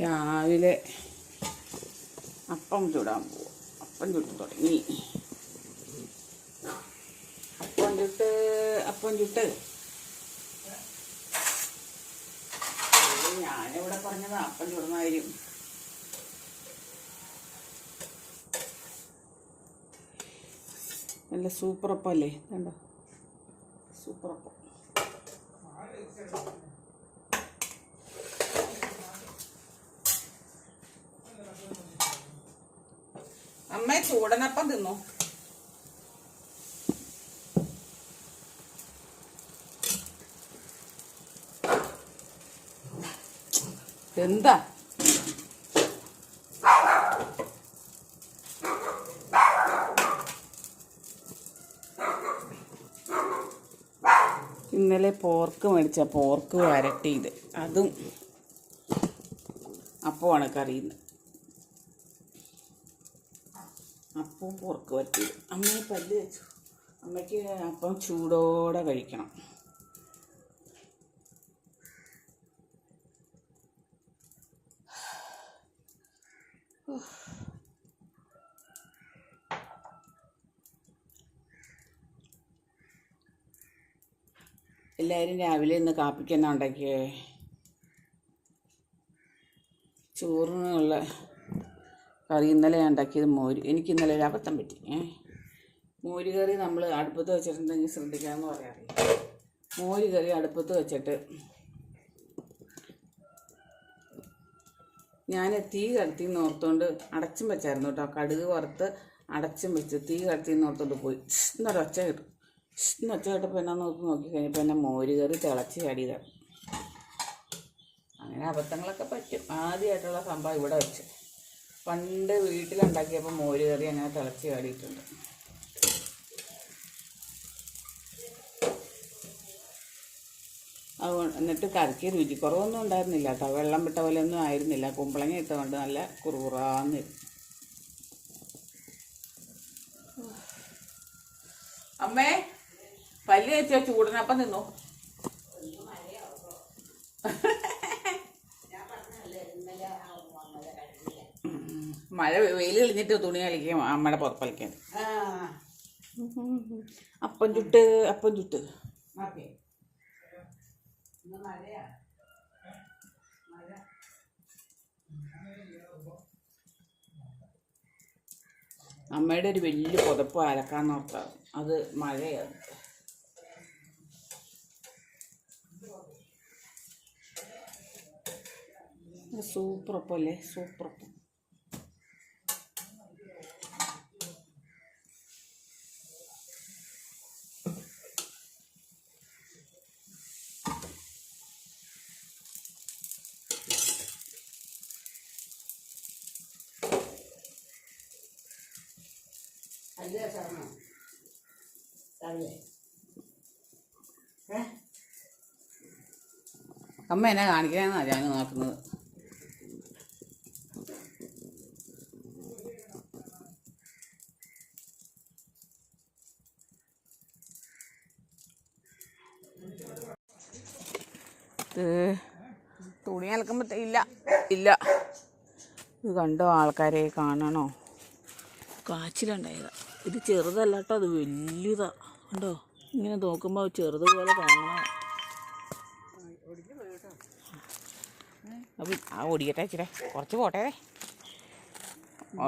രാവിലെ അപ്പം ചുടാൻ പോവും. അപ്പം ചുട്ട് തുടങ്ങി. അപ്പം ചുട്ട് അപ്പം ചുട്ട്. ഞാനിവിടെ പറഞ്ഞത് അപ്പം കാര്യം നല്ല അല്ലേ കണ്ടോ? സൂപ്പർ അമ്മ ചൂടനപ്പം തിന്നു. എന്താ? ഇന്നലെ പോർക്ക് മേടിച്ച പോർക്ക് വരട്ടിയത്. അതും അപ്പമാണ് കറിയുന്നത് അപ്പവും പുറക്ക് പറ്റി അമ്മയെ പല്ല് വെച്ചു. അമ്മയ്ക്ക് അപ്പം ചൂടോടെ കഴിക്കണം. എല്ലാവരും രാവിലെ ഇന്ന് കാപ്പിക്കെന്നാ ഉണ്ടാക്കിയേ? ചോറിനുള്ള കറി ഇന്നലെ ഞാൻ ഉണ്ടാക്കിയത് മോര്. എനിക്ക് ഇന്നലെ ഒരു അബദ്ധം പറ്റി. ഏ? മോര് കറി നമ്മൾ അടുപ്പത്ത് വെച്ചിട്ടുണ്ടെങ്കിൽ ശ്രദ്ധിക്കാമെന്ന് പറയാറില്ല മോര് കറി അടുപ്പത്ത് വെച്ചിട്ട് ഞാൻ തീ കടത്തി നോർത്തോണ്ട് അടച്ചും വെച്ചായിരുന്നു കേട്ടോ. കടുക് വറുത്ത് അടച്ചും വെച്ച് തീ കടത്തി നോർത്തോണ്ട് പോയി. എന്നൊരു ഒച്ച കിട്ടും. ഇഷ്ടം ഒച്ച കേട്ടപ്പോൾ എന്നാ നോക്കി നോക്കി കഴിഞ്ഞപ്പോൾ എന്നെ മോര് കറി തിളച്ച് ചാടിയതാണ്. അങ്ങനെ അബദ്ധങ്ങളൊക്കെ പറ്റും. ആദ്യമായിട്ടുള്ള സംഭവം ഇവിടെ വെച്ച്. പണ്ട് വീട്ടിലുണ്ടാക്കിയപ്പോൾ മോര് കറി അങ്ങനെ തിളച്ച് ചാടിയിട്ടുണ്ട്. അതുകൊണ്ട് എന്നിട്ട് കറിക്ക് രുചി കുറവൊന്നും ഉണ്ടായിരുന്നില്ല കേട്ടോ. വെള്ളം വിട്ട പോലെ ഒന്നും ആയിരുന്നില്ല. കുമ്പളങ്ങ ഇട്ടുകൊണ്ട് നല്ല കുറുകുറാന്ന് അമ്മേ പല്ല് ചേച്ചോ ചൂടിനപ്പം നിന്നു മഴ വെയിൽ കളിഞ്ഞിട്ട് തുണി കളിക്കും അമ്മയുടെ പുറത്ത് കളിക്കാൻ അപ്പം ചുട്ട് അപ്പം ചുട്ട്. അമ്മയുടെ ഒരു വലിയ പുതപ്പ് അലക്കാൻ നോക്കാം. അത് മഴയാണ് സൂപ്പർ പോലെ സൂപ്പർ അപ്പം സൂപ്പർ അപ്പം അമ്മ എന്നെ കാണിക്കാനാണ് ഞാൻ നോക്കുന്നത്. തുണി അലക്കുമ്പോ ഇല്ല ഇല്ല. ഇത് കണ്ടോ ആൾക്കാരെ കാണണോ? കാച്ചിലുണ്ടായതാ. ഇത് ചെറുതല്ല കേട്ടോ അത് വലിയതാ കണ്ടോ? ഇങ്ങനെ നോക്കുമ്പോൾ ചെറുതുപോലെ കാണണം. അപ്പം ആ ഒടിയട്ടെ ഇച്ചിരി കുറച്ച് പോട്ടെ.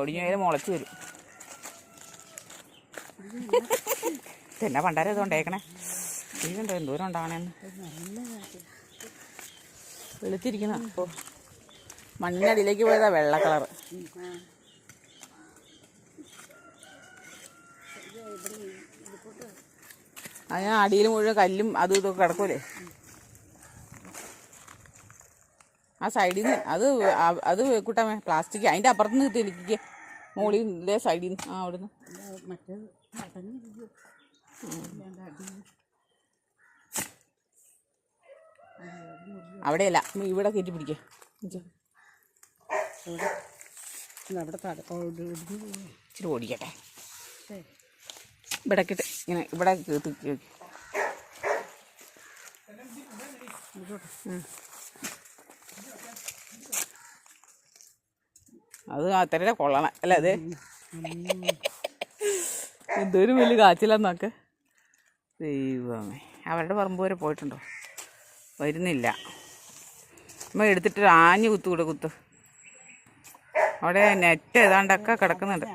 ഒടിഞ്ഞു മുളച്ച് വരും. തന്നെ പണ്ടാരം ഇത് കണ്ടോ എന്തോരം ഉണ്ടാവണേന്ന്? വെളുത്തിരിക്കണോ. അപ്പോൾ മണ്ണിനടിയിലേക്ക് പോയതാ വെള്ള കളറ്. അതിന് അടിയിൽ മുഴുവൻ കല്ലും അതും ഇതൊക്കെ കിടക്കൂലേ. ആ സൈഡിൽ നിന്ന് അത് അത് കൂട്ടാമേ പ്ലാസ്റ്റിക്. അതിന്റെ അപ്പുറത്ത് നിന്ന് തെളിക്കുക മുകളിൽ ഇതേ സൈഡിൽ നിന്ന് ആ അവിടുന്ന്. അവിടെയല്ല ഇവിടെ കയറ്റി പിടിക്കുക തട ഇച്ചിരി ഓടിക്കട്ടെ. ഇവിടെ കിട്ട് ഇങ്ങനെ ഇവിടെ കീർത്തി അത് അത്രയുടെ കൊള്ളണം അല്ല അത്? എന്തൊരു വലിയ കാച്ചില്ലെന്നൊക്കെ ദൈവമേ അവരുടെ പറമ്പ് വരെ പോയിട്ടുണ്ടോ? വരുന്നില്ല. നമ്മൾ എടുത്തിട്ട് ആഞ്ഞു കുത്തു കൂടെ കുത്ത്. അവിടെ നെറ്റ് ഏതാണ്ടൊക്കെ കിടക്കുന്നുണ്ട്.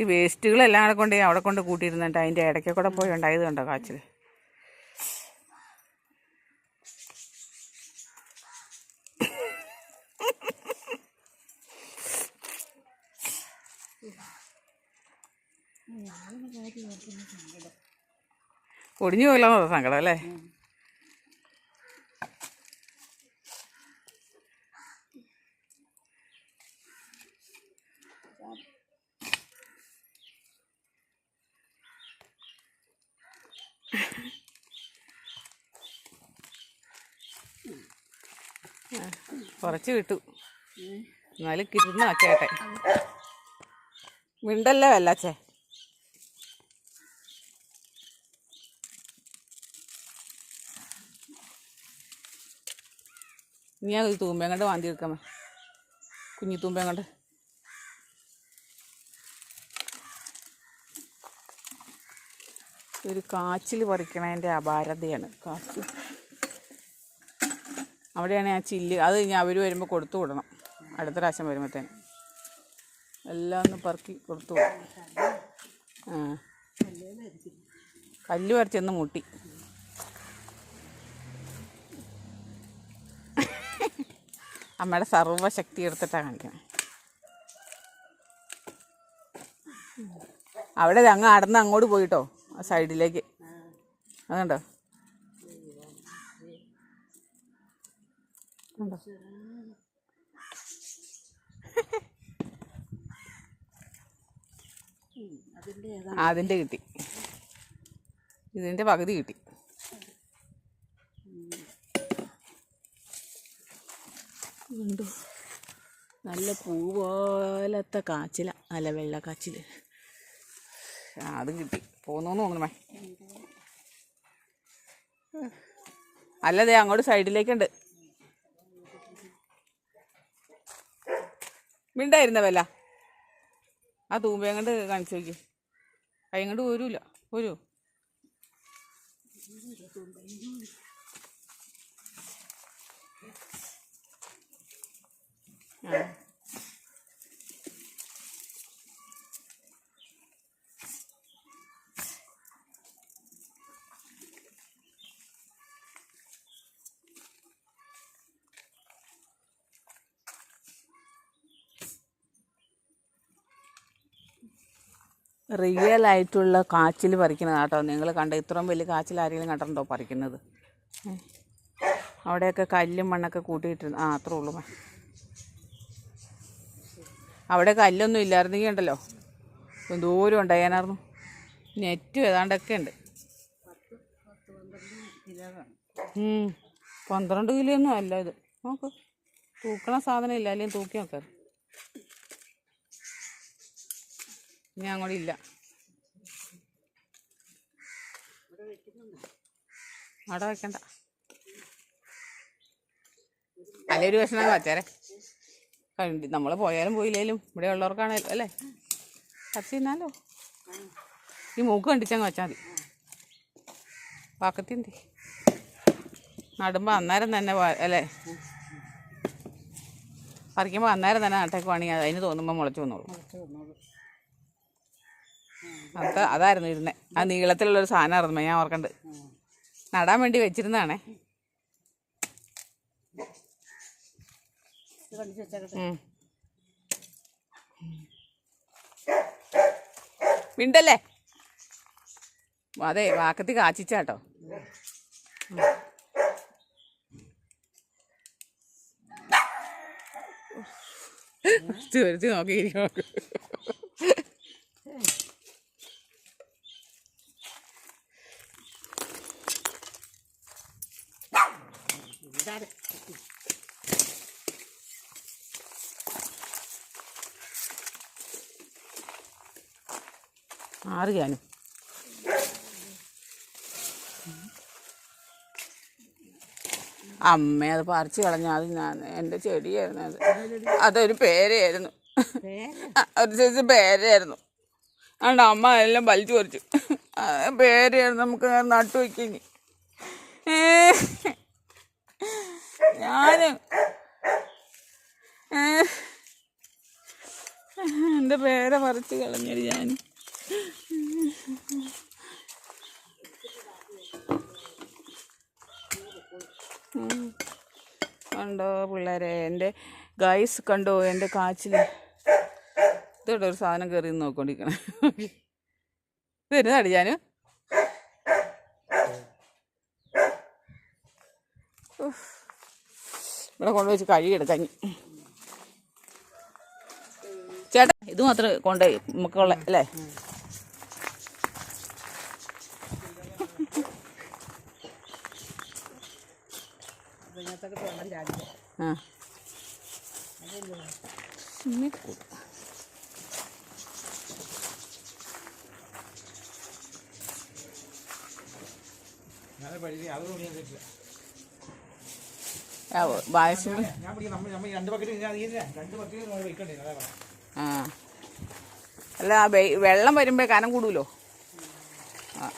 ഈ വേസ്റ്റുകളെല്ലാം അവിടെ കൊണ്ട് അവിടെ കൊണ്ട് കൂട്ടിയിരുന്നുണ്ട് അതിന്റെ ഇടയ്ക്ക് കൂടെ പോയി ഉണ്ടായത് കണ്ടോ കാച്ചിൽ? ഒടിഞ്ഞു പോയില്ലെന്നോ സങ്കടം അല്ലേ? കുറച്ച് കിട്ടു. എന്നാലും കിട്ടുന്ന ആക്കിയാട്ടെ. മിണ്ടല്ലേ വല്ലാച്ചേ? നീ അത് കണ്ട് വാന്തി എടുക്കാമേ കുഞ്ഞി തൂമ്പയും കണ്ട്. ഒരു കാച്ചിൽ പറിക്കണതിന്റെ അപാരതയാണ്. കാച്ചിൽ അവിടെയാണ് ആ ചില്ല്. അത് ഇനി അവർ വരുമ്പോൾ കൊടുത്തു വിടണം. അടുത്ത പ്രാവശ്യം വരുമ്പോഴത്തേന് എല്ലാം ഒന്ന് പറക്കി കൊടുത്തു വിടണം. ആ. കല്ല് പറിച്ചെന്ന് മുട്ടി. അമ്മയുടെ സർവശക്തി എടുത്തിട്ടാണ് കാണിക്കണേ. അവിടെ അങ്ങ് അടന്ന് അങ്ങോട്ട് പോയിട്ടോ ആ സൈഡിലേക്ക്. അതുണ്ടോ കണ്ടോ? അതിന്റെ കിട്ടി. ഇതിന്റെ പകുതി കിട്ടി. കണ്ടോ? നല്ല പൂ പോലത്തെ കാച്ചില. നല്ല വെള്ള കാച്ചിൽ ആ അത് കിട്ടി. പോന്നു തോന്നണമേ അല്ലതേ അങ്ങോട്ട് സൈഡിലേക്കുണ്ട്. മിണ്ടായിരുന്നവല്ല ആ തൂമ്പയും കണ്ട് കാണിച്ചു നോക്കി കൈ വരൂല വരൂ ആ. റിയൽ ആയിട്ടുള്ള കാച്ചിൽ പറിക്കുന്നത് കേട്ടോ. നിങ്ങൾ കണ്ട ഇത്രയും വലിയ കാച്ചിൽ ആരെങ്കിലും കണ്ടിട്ടുണ്ടോ പറിക്കുന്നത്? അവിടെയൊക്കെ കല്ലും മണ്ണൊക്കെ കൂട്ടിയിട്ടുണ്ട് ആ അത്രേ ഉള്ളൂ. അവിടെ കല്ലൊന്നും ഇല്ലായിരുന്നെങ്കിൽ ഉണ്ടല്ലോ. ദൂരം ഉണ്ടായാനായിരുന്നു. നെറ്റും ഏതാണ്ടൊക്കെ ഉണ്ട്. പന്ത്രണ്ട് കിലോ ഒന്നും അല്ല ഇത്. നോക്ക്. തൂക്കണ സാധനം ഇല്ല. അല്ലെങ്കിൽ തൂക്കി നോക്കാം. ഇനി അങ്ങോട്ട് ഇല്ല. അവിടെ വെക്കണ്ട. അല്ലെ ഒരു കഷ്ണം കണ്ടി നമ്മൾ പോയാലും പോയില്ലേലും ഇവിടെ ഉള്ളവർക്കാണല്ലോ അല്ലേ? കത്തി തിന്നാലോ? ഈ മൂക്ക് കണ്ടിച്ചങ്ങ് വെച്ചാൽ മതി. വാക്കത്തി എന്തി? നടുമ്പോൾ അന്നേരം തന്നെ അല്ലേ? പറിക്കുമ്പോൾ അന്നേരം തന്നെ നട്ടേക്കുവാണെങ്കിൽ അതിന് തോന്നുമ്പോൾ മുളച്ചു വന്നോളൂ. അത് അതായിരുന്നു ഇരുന്നെ ആ നീളത്തിലുള്ളൊരു സാധനമായിരുന്നു ഞാൻ ഓർക്കണ്ട് നടാൻ വേണ്ടി വെച്ചിരുന്നതാണേ. മിണ്ടല്ലേ അതെ വാക്കത്തി കാച്ചിച്ചാട്ടോ വരുത്തി നോക്കിയിരിക്കും ഞാനും അമ്മ അത് പറിച്ച് കളഞ്ഞ അത് ഞാൻ എന്റെ ചെടിയായിരുന്നു അത്. അതൊരു പേരായിരുന്നു ഒരു സൈസ് പേരയായിരുന്നു. അതുകൊണ്ട് അമ്മ എല്ലാം വലിച്ചു പറിച്ചു. പേരയായിരുന്നു നമുക്ക് നട്ടു വയ്ക്കിനി ഞാൻ എന്റെ പേര പറിച്ച് കളഞ്ഞു ഞാൻ. കണ്ടോ പിള്ളേരെ? എന്റെ ഗൈസ് കണ്ടോ എന്റെ കാച്ചിൽ ഇതോടെ ഒരു സാധനം കയറി നോക്കൊണ്ടിരിക്കണേ വരുന്നതാണ് ഞാൻ ഇവിടെ കൊണ്ടുവച്ച് കഴുകിയെടുക്കാൻ ചേട്ടാ ഇത് മാത്രം കൊണ്ടുപോയി നമുക്കുള്ള അല്ലേ ഇതിനകത്തൊക്കെ വെള്ളം ചാടില്ല ആ സ്വിമ്മിംഗ് പൂൾ ഞാൻ പഠിക്കുക അതൊന്നും ഞാൻ കേട്ടില്ല ആ വായസ്വിമ്മി ഞാൻ പഠിക്കും നമ്മൾ നമ്മൾ രണ്ട് ബക്കറ്റ് ഞാൻ അറിയില്ല രണ്ട് ബക്കറ്റ് നമ്മൾ ആ. അല്ല വെള്ളം വരുമ്പോൾ കനം കൂടുമല്ലോ ആ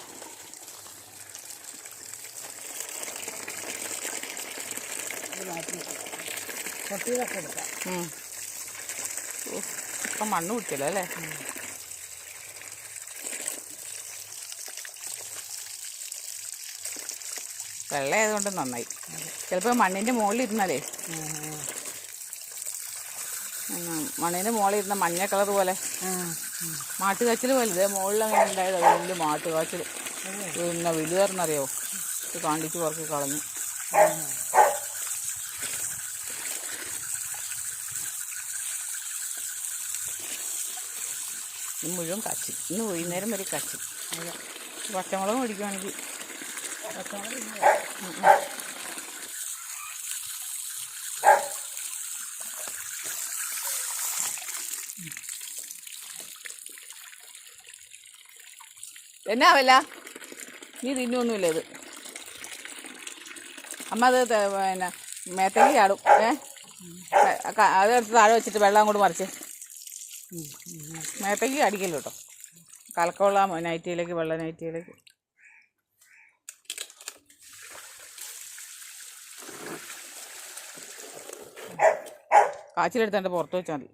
ഇത് മാറ്റി വെക്കാം കൊട്ടിയതൊക്കെ എടുക്കാം ഇപ്പം മണ്ണ് കുത്തിയല്ലോ അല്ലേ? വെള്ളമായതുകൊണ്ട് നന്നായി. ചിലപ്പോൾ മണ്ണിന്റെ മുകളിൽ ഇരുന്നാലേ മണ്ണിന്റെ മുകളിൽ ഇരുന്ന മഞ്ഞ കളർ പോലെ. മാട്ടുകാച്ചിൽ പോലെ. ഇതേ മുകളിൽ അങ്ങനെ ഉണ്ടായത് വലിയ മാട്ടുകാച്ചിൽ പിന്നെ വലുതായിരുന്നറിയോ ഇത് കാണിച്ച് പുറത്ത് കളഞ്ഞു. ഇന്ന് മുഴുവൻ കാച്ചി. ഇന്ന് വൈകുന്നേരം വരെ കാച്ചി. പച്ചമുളക് മേടിക്കുവാണെങ്കിൽ എന്നാ വല്ല? നീ തിന്നൊന്നുമില്ല ഇത്. അമ്മ അത് പിന്നെ മേത്തേക്ക് ചാടും. ഏ? അത് താഴെ വെച്ചിട്ട് വെള്ളം അങ്ങോട്ട് മറിച്ച്. മേത്തേക്ക് അടിക്കല്ലോ കേട്ടോ. കലക്കമുള്ള നൈറ്റിയിലേക്ക് വെള്ള നൈറ്റിയിലേക്ക്. കാച്ചിലെടുത്തോണ്ട് പുറത്ത് വെച്ചാൽ മതി.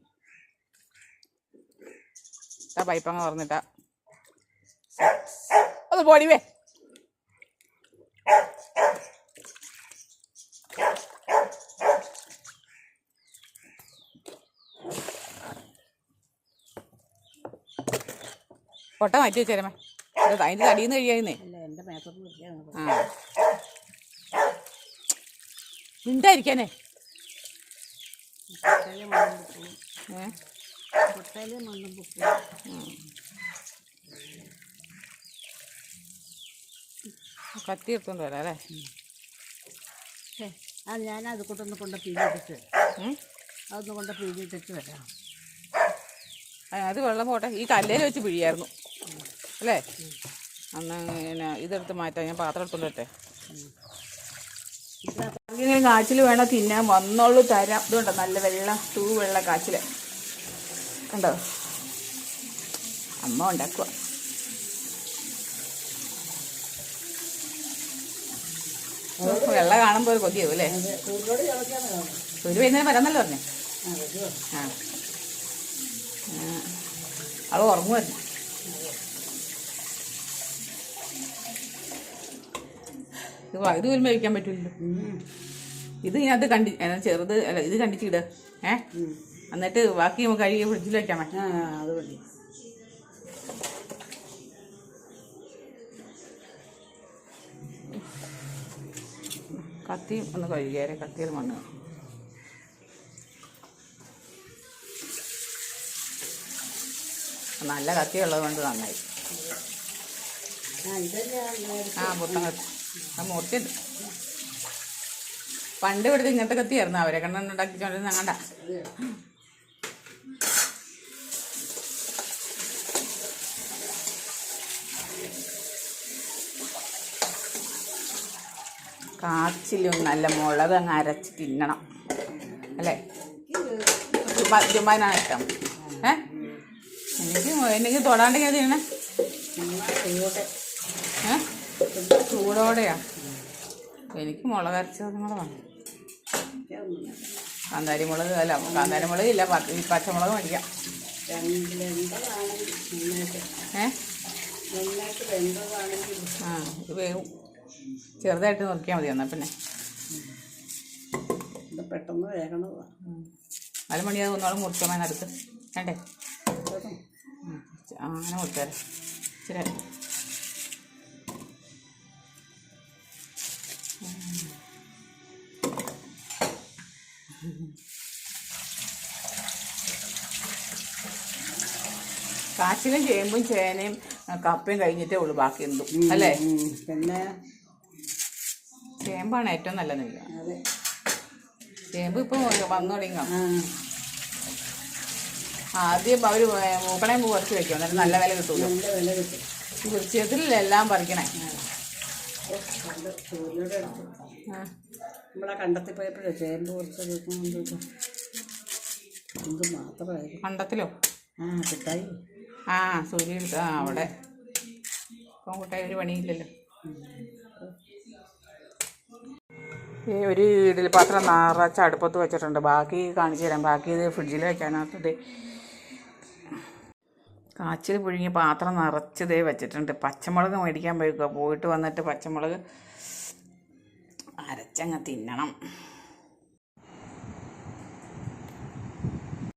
ആ പൈപ്പങ്ങ് തുറന്നിട്ടാ ഒന്ന് പോടിവേ കൊട്ട മാറ്റി വെച്ചേരമേ അതിന്റെ തടിയിൽ നിന്ന് കഴിയായിരുന്നേ. ആ. ഉണ്ടായിരിക്കാനേ കത്തി എടുത്തോണ്ട് വരാം അല്ലേ? അത് ഞാൻ അത് കൊണ്ടൊന്ന് കൊണ്ട് പിഴിഞ്ഞിട്ടിട്ട്? അതൊന്ന് കൊണ്ട് പിഴിഞ്ഞിട്ടിട്ട് വരാം. അത് വെള്ളം പോട്ടെ. ഈ കല്ലേൽ വെച്ച് പിഴിയായിരുന്നു. അല്ലേ? അന്ന് പിന്നെ ഇതെടുത്ത് മാറ്റാം. ഞാൻ പാത്രം എടുത്തോട്ടെ ആർക്കെങ്കിലും കാച്ചിൽ വേണം തിന്നാൻ വന്നോളൂ തരാം. ഇതുണ്ടോ? നല്ല വെള്ള തൂ വെള്ള കാച്ചിൽ കണ്ടോ? അമ്മ ഉണ്ടാക്കുക. വെള്ള കാണുമ്പോൾ കൊതിയാവും അല്ലേ? ഒരു വൈകുന്നേരം വരാന്നല്ലോ പറഞ്ഞേ? ആ. അവൾ ഉറങ്ങുമായിരുന്നു. ഇത് പോലും കഴിക്കാൻ പറ്റില്ലല്ലോ ഇത് ഇതിനകത്ത് കണ്ടി ചെറുത് അല്ല ഇത് കണ്ടിച്ചിട് ഏ? എന്നിട്ട് ബാക്കി നമുക്ക് കഴുകി ഫ്രിഡ്ജിൽ വെക്കാൻ പറ്റും. ആ അത് മതി. കത്തിയും ഒന്ന് കഴുകിയാരെ കത്തിയിൽ മണ്ണ്. നല്ല കത്തി ഉള്ളത് കൊണ്ട് നന്നായി. ആ മൊത്തം കത്തി. ആ മൂർത്തിയുണ്ട്. പണ്ട് ഇവിടുത്തെ ഇങ്ങനത്തെ കത്തിയായിരുന്നു അവരെ കണ്ടുണ്ടാക്കിക്കൊണ്ടിരുന്ന അങ്ങണ്ട. കാച്ചിലും നല്ല മുളക് അങ്ങ് അരച്ച് തിന്നണം. അല്ലേ? ജുമാനാണ് ഇഷ്ടം. ഏ? എനിക്ക് എനിക്ക് തൊടാണ്ട് തിന്നണേ. ചെയ്യണേ ചൂട് ഏ ചൂടോടെയാ. എനിക്ക് മുളക് അരച്ചതും കൂടെ വേണം. കാന്താരി മുളക് അല്ല കാന്താരി മുളക് ഇല്ല ഈ പച്ചമുളക് മേടിക്കാം. ഏ? ആ ഇത് വേവും. ചെറുതായിട്ട് നോക്കിയാൽ മതി എന്നാൽ പിന്നെ. ഇത് പെട്ടെന്ന് വേഗണതാണ് നാല് മണിയാകും ഒന്നോളം മുറിച്ചോമാൻ അടുത്ത് വേണ്ടേ? അങ്ങനെ മുറിച്ചാലേ ഇച്ചിരി കാച്ചിലും ചേമ്പും ചേനയും കപ്പയും കഴിഞ്ഞിട്ടേ ഉള്ളൂ ബാക്കി എന്തും. അല്ലേ? പിന്നെ ചേമ്പാണ് ഏറ്റവും എനിക്ക്. അതെ. ചേമ്പ് ഇപ്പോൾ വന്നു തുടങ്ങി ആദ്യം അവർ മൂക്കണയും കുറച്ച് വെക്കും. എന്നിട്ട് നല്ല വില കിട്ടുമല്ലോ. നല്ല വൃശ്ചികത്തിലെല്ലാം പറിക്കണേ. സൂര്യയുടെ അടുത്ത് നമ്മളെ കണ്ടത്തിൽ പോയപ്പോഴേ ചേമ്പ് കുറച്ച് വെക്കുന്നുണ്ട് എന്ത് മാത്രമായിരുന്നു. കണ്ടത്തിലോ? ആ കിട്ടായി. ആ സൂര്യ ആ അവിടെ. ഇപ്പം കൂട്ടായി ഒരു പണിയില്ലല്ലോ. ഈ ഒരു ഇഡലി പാത്രം നിറച്ച് അടുപ്പത്ത് വെച്ചിട്ടുണ്ട്. ബാക്കി കാണിച്ചു തരാം. ബാക്കി ഇത് ഫ്രിഡ്ജിൽ വെക്കാനകത്ത് കാച്ചിൽ പുഴുങ്ങിയ പാത്രം നിറച്ചതേ വെച്ചിട്ടുണ്ട്. പച്ചമുളക് മേടിക്കാൻ പോയിക്കുക പോയിട്ട് വന്നിട്ട് പച്ചമുളക് അരച്ചങ്ങ് തിന്നണം.